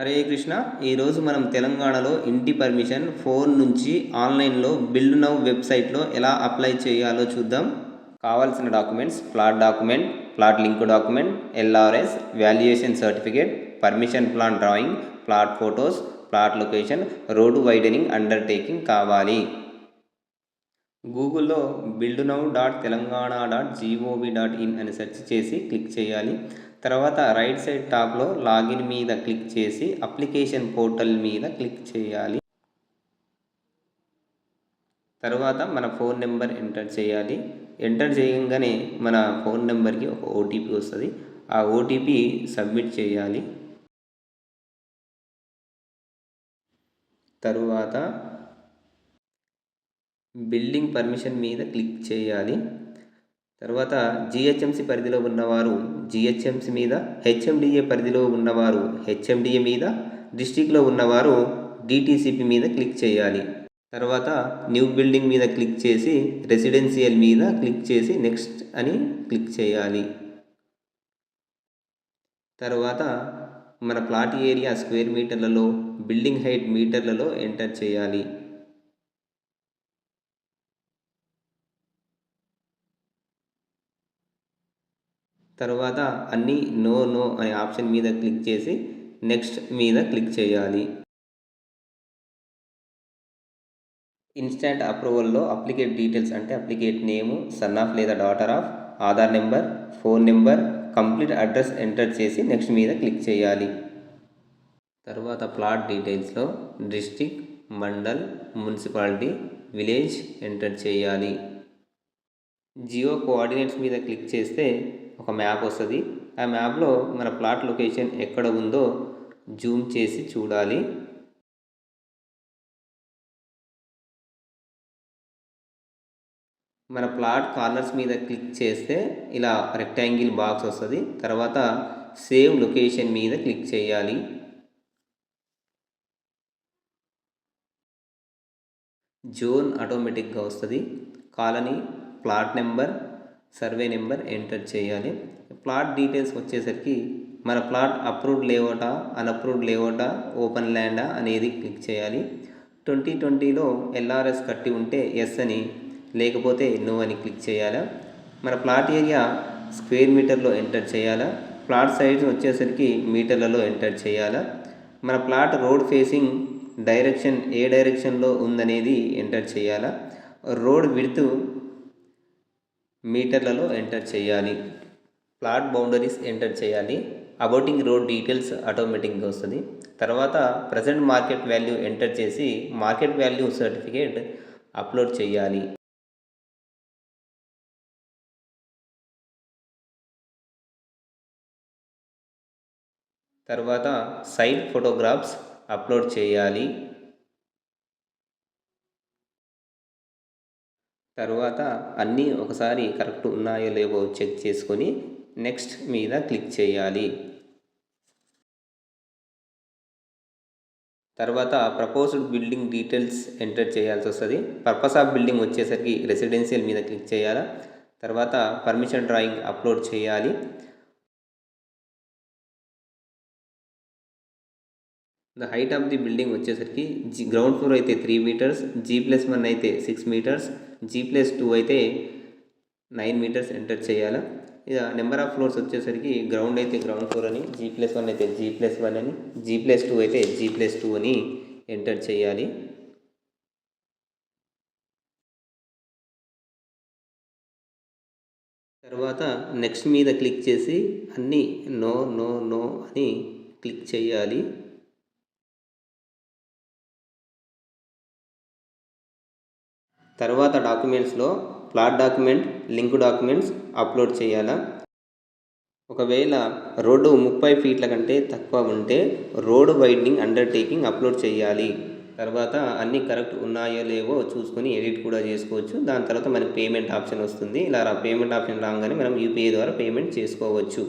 హరే కృష్ణ. ఈరోజు మనం తెలంగాణలో ఇంటి పర్మిషన్ ఫోన్ నుంచి ఆన్లైన్లో బిల్డ్ నవ్ వెబ్సైట్లో ఎలా అప్లై చేయాలో చూద్దాం. కావాల్సిన documents plot document plot link document LRS valuation certificate permission plan drawing plot photos plot location road widening undertaking కావాలి. గూగుల్లో build now dot Telangana dot G O V dot in అని search చేసి click చేయాలి. తర్వాత right side టాప్లో login మీద click చేసి application portal మీద క్లిక్ చేయాలి. తర్వాత మన ఫోన్ నెంబర్ ఎంటర్ చేయాలి. ఎంటర్ చేయగానే మన ఫోన్ నెంబర్కి ఒక ఓటీపీ వస్తుంది. ఆ ఓటీపీ సబ్మిట్ చేయాలి. తరువాత బిల్డింగ్ పర్మిషన్ మీద క్లిక్ చేయాలి. తర్వాత జిహెచ్ఎంసి పరిధిలో ఉన్నవారు జిహెచ్ఎంసి మీద హెచ్ఎండిఏ పరిధిలో ఉన్నవారు హెచ్ఎండిఏ మీద డిస్టిక్లో ఉన్నవారు డిటీసీపీ మీద క్లిక్ చేయాలి. తర్వాత న్యూ బిల్డింగ్ మీద క్లిక్ చేసి రెసిడెన్షియల్ మీద క్లిక్ చేసి నెక్స్ట్ అని క్లిక్ చేయాలి. తర్వాత మన ప్లాట్ ఏరియా స్క్వేర్ మీటర్లలో బిల్డింగ్ హైట్ మీటర్లలో ఎంటర్ చేయాలి. తర్వాత అన్ని నో నో అనే ఆప్షన్ మీద క్లిక్ చేసి నెక్స్ట్ మీద క్లిక్ చేయాలి. ఇన్స్టాంట్ అప్రూవల్లో అప్లికేట్ డీటెయిల్స్ అంటే అప్లికేట్ నేము సన్ ఆఫ్ లేదా daughter of Aadhaar number phone number complete address enter చేసి నెక్స్ట్ మీద క్లిక్ చేయాలి. తర్వాత plot డీటెయిల్స్లో district mandal municipality village enter చేయాలి. జియో కోఆర్డినేట్స్ మీద క్లిక్ చేస్తే ఒక మ్యాప్ వస్తుంది. ఆ మ్యాప్లో మన ప్లాట్ లొకేషన్ ఎక్కడ ఉందో జూమ్ చేసి చూడాలి. మన ప్లాట్ కార్నర్స్ మీద క్లిక్ చేస్తే ఇలా రెక్టాంగిల్ బాక్స్ వస్తుంది. తర్వాత సేవ్ లొకేషన్ మీద క్లిక్ చేయాలి. జోన్ ఆటోమేటిక్గా వస్తుంది. Colony plot number survey number enter చేయాలి. ప్లాట్ డీటెయిల్స్ వచ్చేసరికి మన ప్లాట్ అప్రూవ్డ్ లేవటా అన్అప్రూవ్డ్ లేవటా ఓపెన్ ల్యాండా అనేది క్లిక్ చేయాలి. ట్వంటీ ట్వంటీలో ఎల్ఆర్ఎస్ కట్టి ఉంటే ఎస్ అని లేకపోతే నో అని క్లిక్ చేయాలా. మన ప్లాట్ ఏరియా స్క్వేర్ మీటర్లో ఎంటర్ చేయాలా. ప్లాట్ సైజ్ వచ్చేసరికి మీటర్లలో ఎంటర్ చేయాలా. మన ప్లాట్ రోడ్ ఫేసింగ్ డైరెక్షన్ ఏ డైరెక్షన్లో ఉందనేది ఎంటర్ చేయాలా. రోడ్ విడుతు మీటర్లలో ఎంటర్ చేయాలి. ప్లాట్ బౌండరీస్ ఎంటర్ చేయాలి. అబౌటింగ్ రోడ్ డీటెయిల్స్ ఆటోమేటిక్గా వస్తుంది. తర్వాత ప్రజెంట్ మార్కెట్ వాల్యూ ఎంటర్ చేసి మార్కెట్ వాల్యూ సర్టిఫికేట్ అప్లోడ్ చేయాలి. తర్వాత సైడ్ ఫోటోగ్రాఫ్స్ అప్లోడ్ చేయాలి. తర్వాత అన్నీ ఒకసారి కరెక్ట్ ఉన్నాయో లేవో చెక్ చేసుకొని నెక్స్ట్ మీద క్లిక్ చేయాలి. తర్వాత ప్రపోజ్డ్ బిల్డింగ్ డీటెయిల్స్ ఎంటర్ చేయాల్సి వస్తుంది. పర్పస్ ఆఫ్ బిల్డింగ్ వచ్చేసరికి రెసిడెన్షియల్ మీద క్లిక్ చేయాలా? తర్వాత పర్మిషన్ డ్రాయింగ్ అప్లోడ్ చేయాలి. The height of the building వచ్చేసరికి జీ గ్రౌండ్ ఫ్లోర్ అయితే three metres G plus one అయితే six metres G plus two అయితే నైన్ మీటర్స్ ఎంటర్ చేయాలా. ఇక నెంబర్ ఆఫ్ ఫ్లోర్స్ వచ్చేసరికి గ్రౌండ్ అయితే గ్రౌండ్ ఫ్లోర్ అని జీ ప్లస్ వన్ అయితే జీ ప్లస్ వన్ అని జీ ప్లస్ టూ అయితే జీ ప్లస్ టూ అని ఎంటర్ చేయాలి. తర్వాత నెక్స్ట్ మీద క్లిక్ చేసి అన్నీ నో నో నో అని క్లిక్ చేయాలి. తర్వాత డాక్యుమెంట్స్లో plot document link documents upload చేయాలా? ఒకవేళ రోడ్డు ముప్పై ఫీట్ల కంటే తక్కువ ఉంటే రోడ్ వైడ్నింగ్ అండర్టేకింగ్ అప్లోడ్ చేయాలి. తర్వాత అన్నీ కరెక్ట్ ఉన్నాయో లేవో చూసుకొని ఎడిట్ కూడా చేసుకోవచ్చు. దాని తర్వాత మనకి పేమెంట్ ఆప్షన్ వస్తుంది. ఇలా పేమెంట్ ఆప్షన్ రాగానే మనం యూపీఐ ద్వారా పేమెంట్ చేసుకోవచ్చు.